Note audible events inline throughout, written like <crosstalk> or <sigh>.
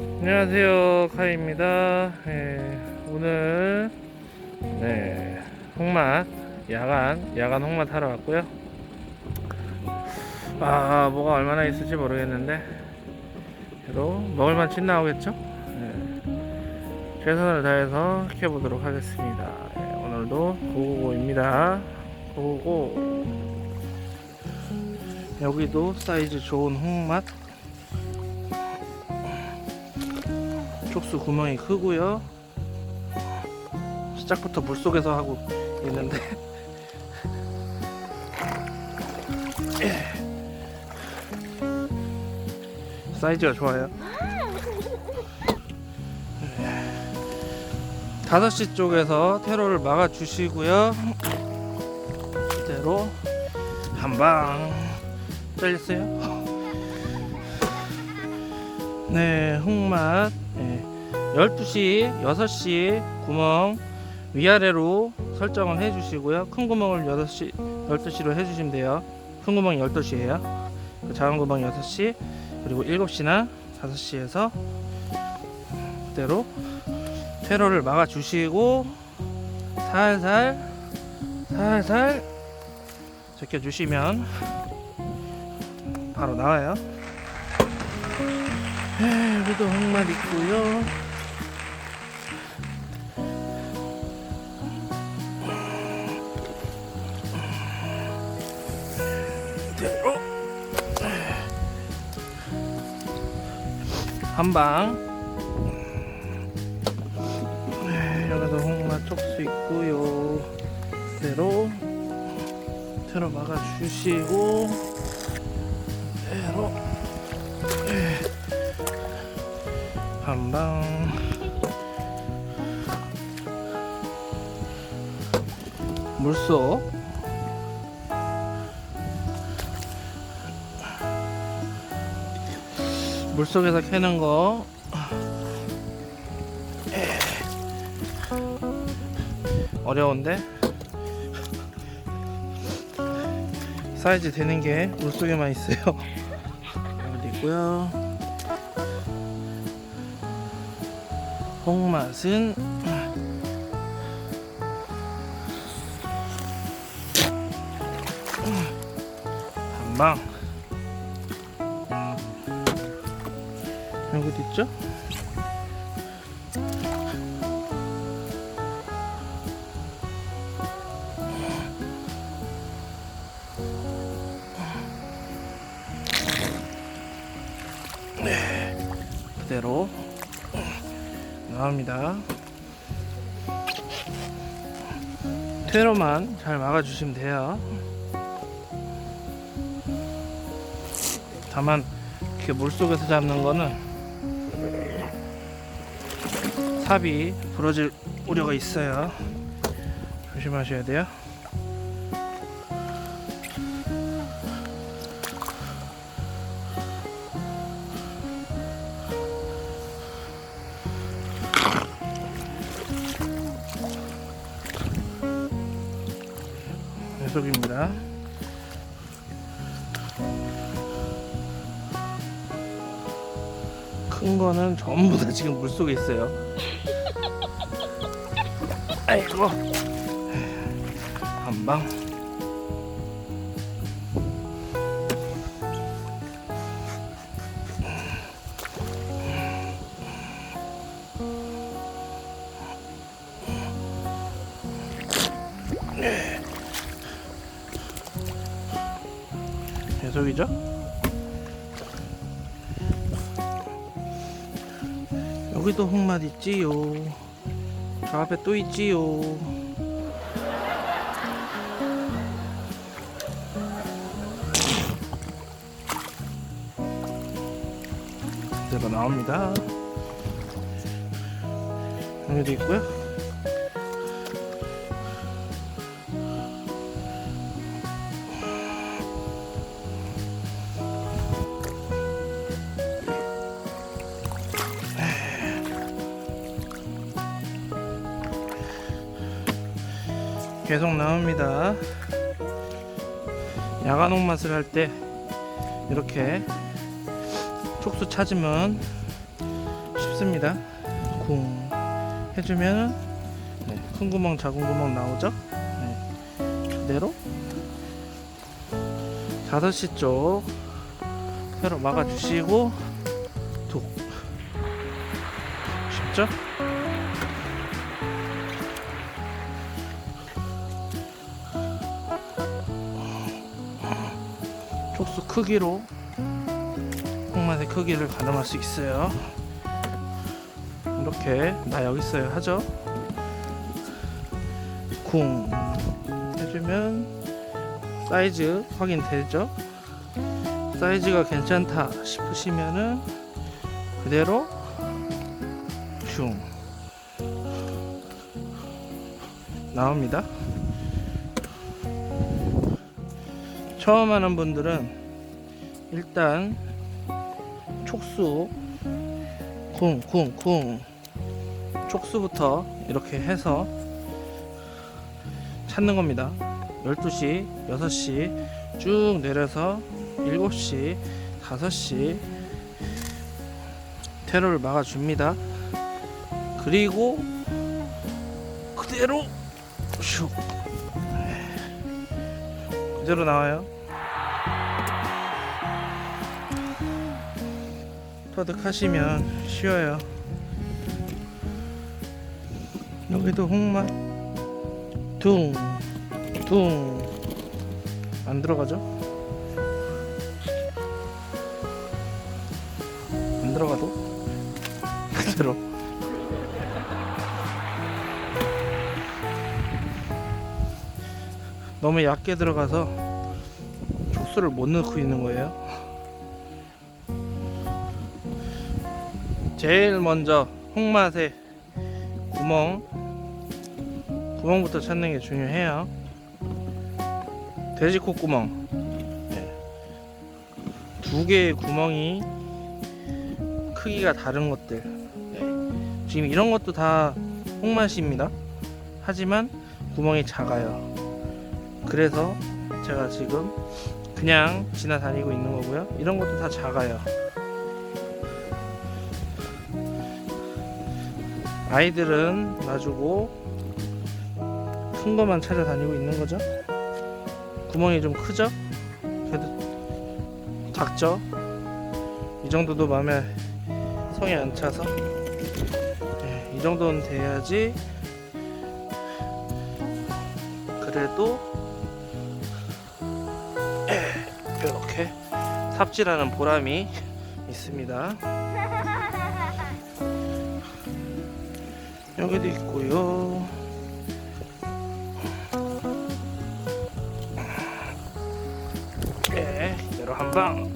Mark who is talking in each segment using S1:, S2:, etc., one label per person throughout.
S1: 안녕하세요 카이입니다. 예, 오늘 네 홍맛 야간 야간 홍맛 하러 왔고요. 아 뭐가 얼마나 있을지 모르겠는데 그래도 먹을만 진 나오겠죠? 예, 최선을 다해서 키워보도록 하겠습니다. 예, 오늘도 고고고입니다. 고고고. 여기도 사이즈 좋은 홍맛 촉수 구멍이 크고요. 시작부터 물 속에서 하고 있는데 <laughs> 사이즈가 좋아요. 5시 쪽에서 테러를 막아 주시고요. 그대로 한방 잘렸어요. 네, 홍맛. 네. 12시, 6시 구멍 위아래로 설정을 해 주시고요. 큰 구멍을 6시, 12시로 해 주시면 돼요. 큰 구멍이 12시예요. 그 작은 구멍이 6시, 그리고 7시나 5시에서 그대로 퇴로를 막아 주시고 살살 살살 제껴 주시면 바로 나와요. 에, 여기도 흑말 있고요. 한방. 네, 여기도 홍마 촉수 있고요. 이대로 틀어 막아 주시고 이대로. 한방. 물속 물속에서 캐는 거. 어려운데? 사이즈 되는 게 물속에만 있어요. 여기 있고요. 홍맛은 한방 여기 어디 있죠? 네, 그대로 나옵니다. 퇴로만 잘 막아주시면 돼요. 다만 이렇게 물속에서 잡는 거는 삽이 부러질 우려가 있어요. 조심하셔야 돼요. 녀석입니다. 큰 거는 전부 다 지금 물 속에 있어요. 아이고 한 방. 계속이죠? 여기도 홍맛 있지요. 저 앞에 또 있지요. 그대로 나옵니다. 여기도 있고요. 계속 나옵니다. 야간 홍맛을 할 때 이렇게 촉수 찾으면 쉽습니다. 쿵 해주면 네, 큰 구멍, 작은 구멍 나오죠? 네, 그대로 5시 쪽 새로 막아주시고 툭 쉽죠? 크기로 홍맛의 크기를 가늠할 수 있어요. 이렇게 나 여기 있어요 하죠. 쿵 해주면 사이즈 확인되죠. 사이즈가 괜찮다 싶으시면은 그대로 슝 나옵니다. 처음 하는 분들은 일단 촉수 쿵쿵쿵 촉수부터 이렇게 해서 찾는 겁니다. 12시, 6시 쭉 내려서 7시, 5시 테러를 막아줍니다. 그리고 그대로 슉 그대로 나와요. 터득하시면 쉬워요. 여기도 홍마 둥, 둥. 안 들어가죠? 안 들어가도 <laughs> 그대로. 너무 얕게 들어가서 촉수를 못 넣고 있는 거예요. 제일 먼저 홍맛의 구멍 구멍부터 찾는 게 중요해요. 돼지 콧구멍 네. 두 개의 구멍이 크기가 다른 것들 네. 지금 이런 것도 다 홍맛입니다. 하지만 구멍이 작아요. 그래서 제가 지금 그냥 지나다니고 있는 거고요. 이런 것도 다 작아요. 아이들은 놔주고 큰 것만 찾아다니고 있는 거죠. 구멍이 좀 크죠? 그래도 작죠? 이 정도도 마음에 성이 안 차서 네, 이 정도는 돼야지 그래도 이렇게 삽질하는 보람이 있습니다. 여기도 있고요. 네, 이대로 한 방.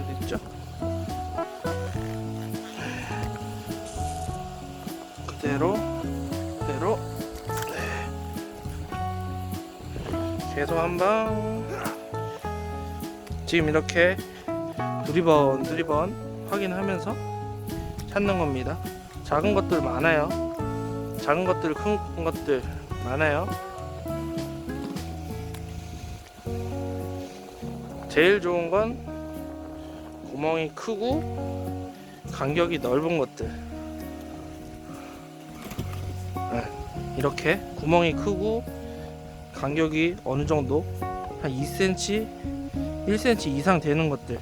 S1: 여기 있죠? 그대로, 그대로. 네. 계속 한 방. 지금 이렇게 두리번 두리번 확인하면서 찾는 겁니다. 작은 것들 많아요. 작은 것들, 큰 것들 많아요. 제일 좋은 건 구멍이 크고 간격이 넓은 것들. 네, 이렇게 구멍이 크고 간격이 어느 정도 한 2cm, 1cm 이상 되는 것들.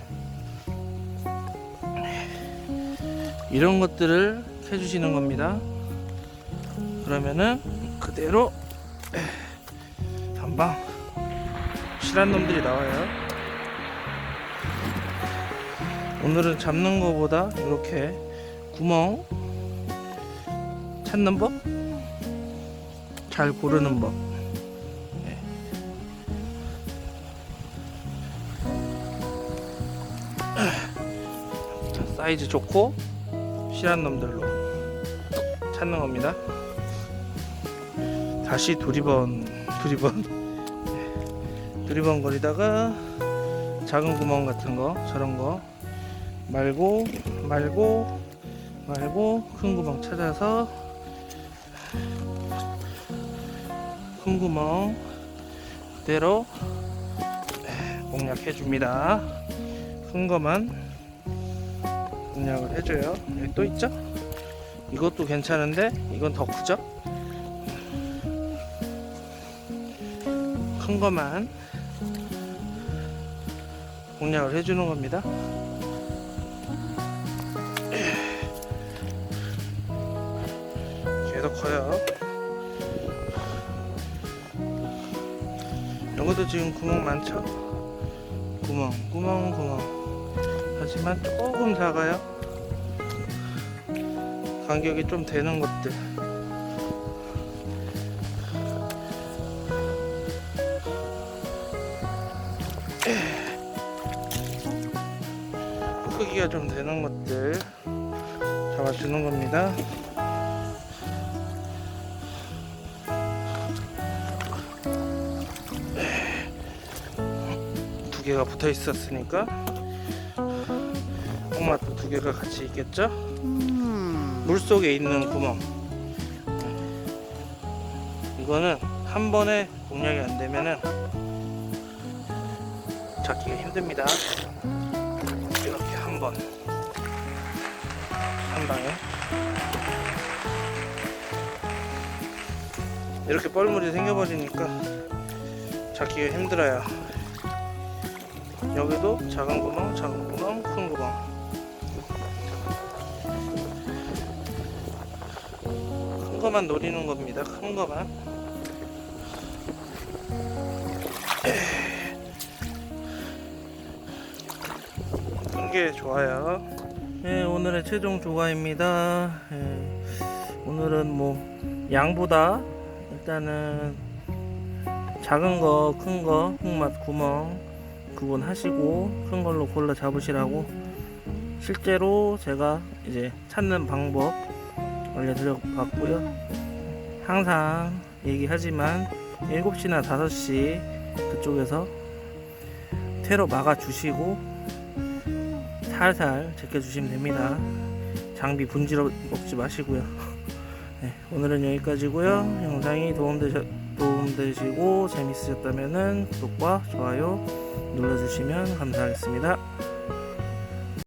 S1: 이런 것들을 해주시는 겁니다. 그러면은 그대로 한방 실한 놈들이 나와요. 오늘은 잡는 거보다 이렇게 구멍 찾는 법, 잘 고르는 법. 네. 자, 사이즈 좋고 실한 놈들로 찾는 겁니다. 다시 두리번 두리번 네. <laughs> 두리번 거리다가 작은 구멍 같은 거 저런 거 말고 말고 말고 큰 구멍 찾아서 큰 구멍 그대로 네, 공략해 줍니다. 큰 거만 공략을 해줘요. 여기 또 있죠? 이것도 괜찮은데 이건 더 크죠? 큰 것만 공략을 해주는 겁니다. 계속 커요. 여기도 지금 구멍 많죠? 구멍, 구멍, 구멍. 하지만 조금 작아요. 간격이 좀 되는 것들. 크기가 좀 되는 것들 잡아주는 겁니다. 두 개가 붙어 있었으니까 홍맛도 두 개가 같이 있겠죠? 물 속에 있는 구멍. 이거는 한 번에 공략이 안 되면은 잡기가 힘듭니다. 이렇게 한 번. 한 방에. 이렇게 뻘물이 생겨버리니까 잡기가 힘들어요. 여기도 작은 구멍, 작은 구멍, 큰 구멍. 거만 노리는 겁니다. 큰 거만. 큰 게 좋아요. 네, 오늘의 최종 조과입니다. 예, 오늘은 뭐 양보다 일단은 작은 거, 큰 거, 흙맛 구멍 구분하시고 큰 걸로 골라 잡으시라고 실제로 제가 이제 찾는 방법 알려드려 봤고요. 항상 얘기하지만 7시나 5시 그쪽에서 퇴로 막아 주시고 살살 제껴주시면 됩니다. 장비 분지러 먹지 마시고요. <laughs> 네, 오늘은 여기까지고요. 영상이 도움되셨, 도움되시고 재밌으셨다면 구독과 좋아요 눌러주시면 감사하겠습니다.